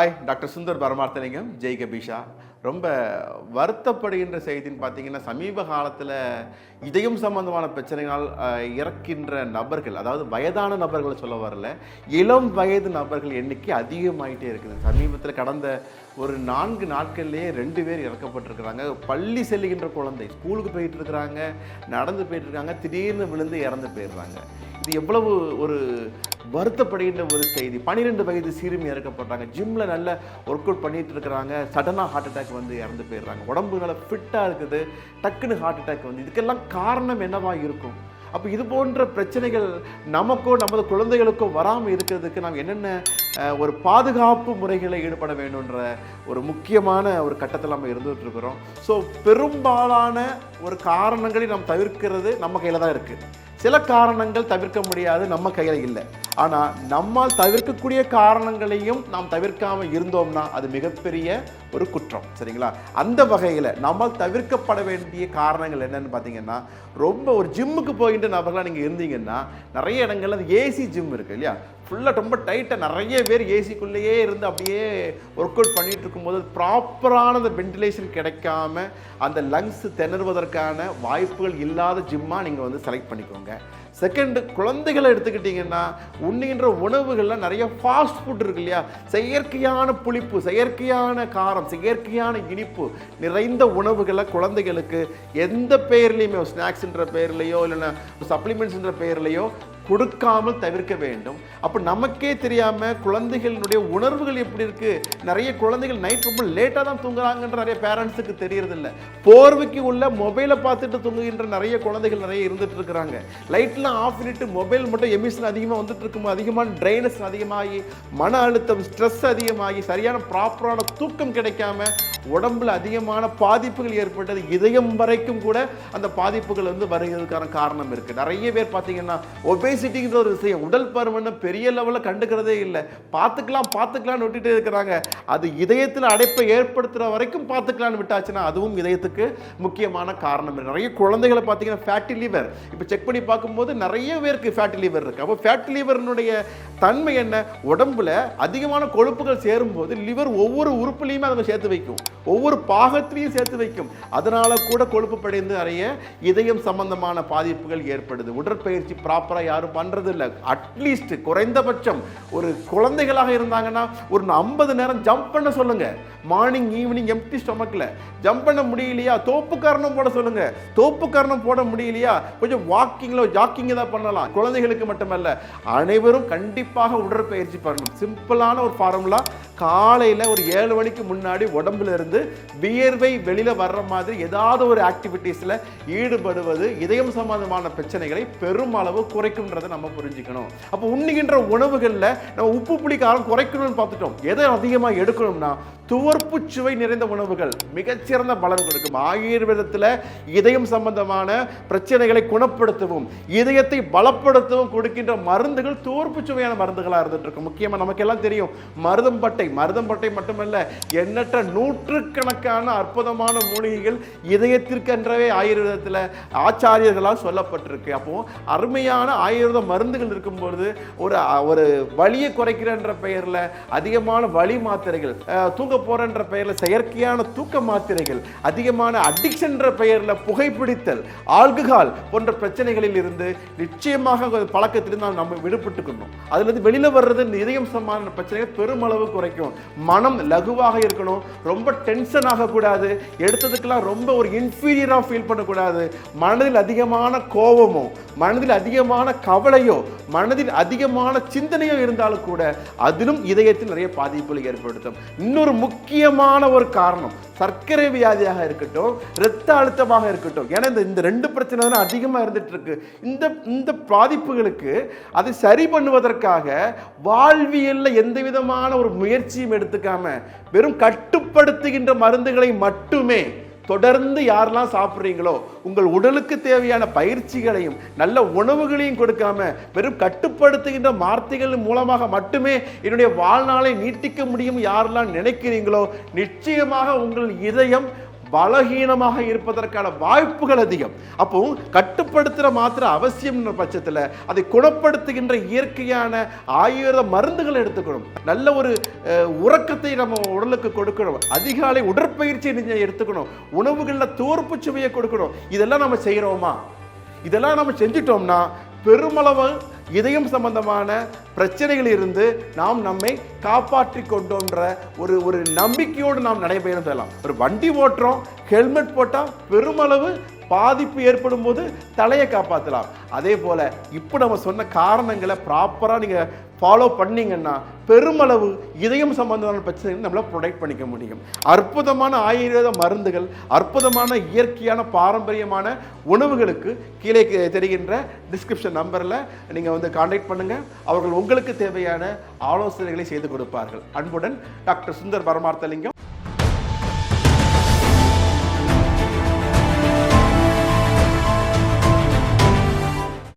Hi doctor Sundar Paramarthalingam Jai கபீஷா ரொம்ப வருத்தப்படுகின்ற செய்தின்னு பார்த்தீங்கன்னா சமீப காலத்தில் இதயம் சம்பந்தமான பிரச்சனைகளால் இறக்கின்ற நபர்கள் அதாவது வயதான நபர்களை சொல்ல வரல இளம் வயது நபர்கள் எண்ணிக்கை அதிகமாகிட்டே இருக்குது. சமீபத்தில் கடந்த ஒரு நான்கு நாட்கள்லேயே ரெண்டு பேர் இறக்கப்பட்டிருக்கிறாங்க. பள்ளி செல்லுகின்ற குழந்தை ஸ்கூலுக்கு போயிட்டு இருக்கிறாங்க நடந்து போயிட்டு இருக்காங்க திடீர்னு விழுந்து இறந்து போயிடுறாங்க. இது எவ்வளவு ஒரு வருத்தப்படுகின்ற ஒரு செய்தி. பன்னிரெண்டு வயது சிறுமி இறக்கப்படுறாங்க ஜிம்ல நல்ல ஒர்க் அவுட் பண்ணிட்டு இருக்கிறாங்க. சடனாக ஹார்ட் அட்டாக் வந்து இறந்து போயிடுறாங்க. உடம்பு நல்லா ஃபிட்டாக இருக்குது. டக்குன்னு ஹார்ட் அட்டாக் வந்து. இதுக்கெல்லாம் காரணம் என்னவாக இருக்கும்? அப்போ இது போன்ற பிரச்சனைகள் நமக்கோ நமது குழந்தைகளுக்கோ வராமல் இருக்கிறதுக்கு நாம் என்னென்ன ஒரு பாதுகாப்பு முறைகளை ஈடுபட வேண்டும்ன்ற ஒரு முக்கியமான ஒரு கட்டத்தில் நம்ம இருந்துகிட்டு இருக்கிறோம். ஸோ பெரும்பாலான ஒரு காரணங்களை நாம் தவிர்க்கிறது நம்ம கையில் தான் இருக்குது சில காரணங்கள் தவிர்க்க முடியாது நம்ம கையில் இல்லை. ஆனால் நம்மால் தவிர்க்கக்கூடிய காரணங்களையும் நாம் தவிர்க்காமல் இருந்தோம்னா அது மிகப்பெரிய ஒரு குற்றம் சரிங்களா? அந்த வகையில் நம்மால் தவிர்க்கப்பட வேண்டிய காரணங்கள் என்னன்னு பார்த்தீங்கன்னா ரொம்ப ஒரு ஜிம்முக்கு போகின்ற நபர்களாக நீங்கள் இருந்தீங்கன்னா நிறைய இடங்கள்ல அது ஏசி ஜிம் இருக்குது இல்லையா? ஃபுல்லாக ரொம்ப டைட்டாக நிறைய பேர் ஏசிக்குள்ளேயே இருந்து அப்படியே ஒர்க் அவுட் பண்ணிட்டு இருக்கும்போது ப்ராப்பரான அந்த வென்டிலேஷன் கிடைக்காம அந்த லங்ஸ் திணறுவதற்கான வாய்ப்புகள் இல்லாத ஜிம்மாக நீங்கள் வந்து செலக்ட் பண்ணிக்கோங்க. செகண்டு குழந்தைகளை எடுத்துக்கிட்டிங்கன்னா உண்ணுகின்ற உணவுகளில் நிறைய ஃபாஸ்ட் ஃபுட் இருக்கு இல்லையா? செயற்கையான புளிப்பு செயற்கையான காரம் செயற்கையான இனிப்பு நிறைந்த உணவுகளை குழந்தைகளுக்கு எந்த பெயர்லேயுமே ஸ்நாக்ஸ்ன்ற பெயர்லையோ இல்லைன்னா சப்ளிமெண்ட்ஸ்ன்ற பெயர்லையோ கொடுக்காமல் தவிர்க்க வேண்டும். அப்போ நமக்கே தெரியாமல் குழந்தைகளினுடைய உணர்வுகள் எப்படி இருக்குது நிறைய குழந்தைகள் நைட் ரொம்ப லேட்டாக தான் தூங்குறாங்கன்ற நிறைய பேரண்ட்ஸுக்கு தெரியறதில்ல. போர்வைக்கு உள்ள மொபைலை பார்த்துட்டு தூங்குகின்ற நிறைய குழந்தைகள் நிறைய இருந்துட்டு இருக்கிறாங்க. லைட்லாம் ஆஃப் பண்ணிட்டு மொபைல் மட்டும் எமிஷன் அதிகமாக வந்துட்டு இருக்கும்? அதிகமான ட்ரைனஸ் அதிகமாகி மன அழுத்தம் ஸ்ட்ரெஸ் அதிகமாகி சரியான ப்ராப்பரான தூக்கம் கிடைக்காம உடம்புல அதிகமான பாதிப்புகள் ஏற்பட்டது. இதயம் வரைக்கும் கூட அந்த பாதிப்புகள் வந்து வருகிறதுக்கான காரணம் இருக்குது நிறைய பேர் பார்த்தீங்கன்னா ஒபேசிட்டிங்கிற ஒரு விஷயம் உடல் பருமனை பெரிய லெவலில் கண்டுக்கிறதே இல்லை. பார்த்துக்கலாம் பார்த்துக்கலாம்னு விட்டுட்டே இருக்கிறாங்க. அது இதயத்தில் அடைப்பை ஏற்படுத்துகிற வரைக்கும் பார்த்துக்கலாம்னு விட்டாச்சுன்னா அதுவும் இதயத்துக்கு முக்கியமான காரணம் நிறைய குழந்தைகளை பார்த்தீங்கன்னா ஃபேட்டி லிவர் இப்போ செக் பண்ணி பார்க்கும்போது நிறைய பேருக்கு ஃபேட்டி லிவர் இருக்குது அப்போ ஃபேட்டி லிவரினுடைய தன்மை என்ன? உடம்புல அதிகமான கொழுப்புகள் சேரும்போது லிவர் ஒவ்வொரு உறுப்புலையுமே அதை சேர்த்து வைக்கும். ஒவ்வொரு பாகத்திலையும் சேர்த்து வைக்கும். அதனால கூட கொழுப்பு படைந்து நிறைய இதயம் சம்பந்தமான பாதிப்புகள் ஏற்படுது. உடற்பயிற்சி ப்ராப்பராக யாரும் பண்ணுறது இல்லை அட்லீஸ்ட் குறைந்தபட்சம் ஒரு குழந்தைகளாக இருந்தாங்கன்னா ஒரு ஐம்பது நேரம் ஜம்ப் பண்ண சொல்லுங்க. மார்னிங் ஈவினிங் எம்டி ஸ்டொமக்கில் ஜம்ப் பண்ண முடியலையா? தோப்பு காரணம் போட சொல்லுங்க. தோப்பு காரணம் போட முடியலையா? கொஞ்சம் வாக்கிங்கில் ஜாக்கிங் தான் பண்ணலாம். குழந்தைகளுக்கு மட்டுமல்ல அனைவரும் கண்டிப்பாக உடற்பயிற்சி பண்ணணும். சிம்பிளான ஒரு ஃபார்முலா காலையில் ஒரு ஏழு மணிக்கு முன்னாடி உடம்புல இருந்து வியர்வை வெளியில வர்ற மாதிரி ஏதாவது ஒரு ஆக்டிவிட்டீஸில் ஈடுபடுவது இதயம் சம்பந்தமான பிரச்சனைகளை பெருமளவு குறைக்கும்ன்றதை நம்ம புரிஞ்சுக்கணும். அப்போ உண்ணுகின்ற உணவுகளில் நம்ம உப்பு புளி காரம் குறைக்கணும்னு பார்த்துட்டோம். எதை அதிகமாக எடுக்கணும்னா துவர்ப்பு சுவை நிறைந்த உணவுகள் மிகச்சிறந்த பலன் கொடுக்கும். ஆயுர்வேதத்தில் இதயம் சம்பந்தமான பிரச்சனைகளை குணப்படுத்தவும் இதயத்தை பலப்படுத்தவும் கொடுக்கின்ற மருந்துகள் துவர்ப்பு சுவையான மருந்துகளாக இருந்துட்டு இருக்கும் முக்கியமாக நமக்கெல்லாம் தெரியும் மருதம்பட்டை மருதம்பட்டை மட்டுமல்ல எண்ணற்ற நூற்றுக்கணக்கான அற்புதமான மூலிகைகள் இதயத்திற்கென்றவே ஆயுர்வேதத்தில் ஆச்சாரியர்களால் சொல்லப்பட்டிருக்கு. அப்போ அருமையான ஆயுர்வேத மருந்துகள் இருக்கும்பொழுது ஒரு ஒரு வலியை குறைக்கிறன்ற பெயரில் அதிகமான வலி மாத்திரைகள் தூங்க போறன்ற பெயரில் செயற்கையான தூக்க மாத்திரைகள் அதிகமான அடிக்ஷன்ற பெயரில் புகைப்பிடித்தல் ஆல்கஹால் போன்ற பிரச்சனைகளில் இருந்து நிச்சயமாக பழக்கத்திலிருந்து நாம் நம்ம விடுபட்டுக்கணும். அதுலேருந்து வெளியில் வர்றது இந்த இதயம் சம்பந்தமான பிரச்சனைகள் பெருமளவு குறைக்கும். மனம் லகுவாக இருக்கணும் ரொம்ப டென்ஷன் ஆகக்கூடாது எடுத்ததுக்கெல்லாம் ரொம்ப ஒரு இன்ஃபீரியராக ஃபீல் பண்ணக்கூடாது. மனதில் அதிகமான கோபமோ மனதில் அதிகமான கவலையோ மனதில் அதிகமான சிந்தனையோ இருந்தாலும் கூட அதிலும் இதயத்தில் நிறைய பாதிப்புகளை ஏற்படுத்தும். இன்னொரு முக்கியமான ஒரு காரணம். சர்க்கரை வியாதியாக இருக்கட்டும் இரத்த அழுத்தமாக இருக்கட்டும். ஏன்னா இந்த இந்த ரெண்டு பிரச்சனை தான் அதிகமாக இருந்துட்டு இருக்கு இந்த இந்த பாதிப்புகளுக்கு அதை சரி பண்ணுவதற்காக வாழ்வியலில் எந்த விதமான ஒரு முயற்சியும் எடுத்துக்காம வெறும் கட்டுப்படுத்துகின்ற மருந்துகளை மட்டுமே தொடர்ந்து யாரெல்லாம் சாப்பிட்றீங்களோ உங்கள் உடலுக்கு தேவையான பயிற்சிகளையும் நல்ல உணவுகளையும் கொடுக்காம வெறும் கட்டுப்படுத்துகின்ற வார்த்தைகள் மூலமாக மட்டுமே என்னுடைய வாழ்நாளை நீட்டிக்க முடியும் யாரெல்லாம் நினைக்கிறீங்களோ நிச்சயமாக உங்கள் இதயம் பலகீனமாக இருப்பதற்கான வாய்ப்புகள் அதிகம். அப்போ கட்டுப்படுத்துகிற மாத்திர அவசியம் பட்சத்தில் அதை குணப்படுத்துகின்ற இயற்கையான ஆயுர்வேத மருந்துகளை எடுத்துக்கணும். நல்ல ஒரு உறக்கத்தை நம்ம உடலுக்கு கொடுக்கணும். அதிகாலை உடற்பயிற்சி நீங்க எடுத்துக்கணும். உணவுகளில் தோற்பு சுவையை கொடுக்கணும். இதெல்லாம் நம்ம செய்கிறோமா இதெல்லாம் நம்ம செஞ்சிட்டோம்னா பெருமளவு இதயம் சம்பந்தமான பிரச்சனைகளிலிருந்து நாம் நம்மை காப்பாற்றி கொண்டோன்ற ஒரு ஒரு நம்பிக்கையோடு நாம் நடைபயணம் செய்யலாம். ஒரு வண்டி ஓட்டுறோம் ஹெல்மெட் போட்டால் பெருமளவு பாதிப்பு ஏற்படும் போது தலையை காப்பாற்றலாம் அதே போல் இப்போ நம்ம சொன்ன காரணங்களை ப்ராப்பராக நீங்கள் ஃபாலோ பண்ணிங்கன்னா பெருமளவு இதயம் சம்பந்தமான பிரச்சனைகள் நம்மள ப்ரொடெக்ட் பண்ணிக்க முடியும். அற்புதமான ஆயுர்வேத மருந்துகள் அற்புதமான இயற்கையான பாரம்பரியமான உணவுகளுக்கு கீழே தெரிகின்ற டிஸ்கிரிப்ஷன் நம்பரில் நீங்கள் வந்து காண்டாக்ட் பண்ணுங்கள் அவர்கள் உங்களுக்கு தேவையான ஆலோசனைகளை செய்து கொடுப்பார்கள். அன்புடன் டாக்டர் சுந்தர் பரமார்த்தலிங்கம்.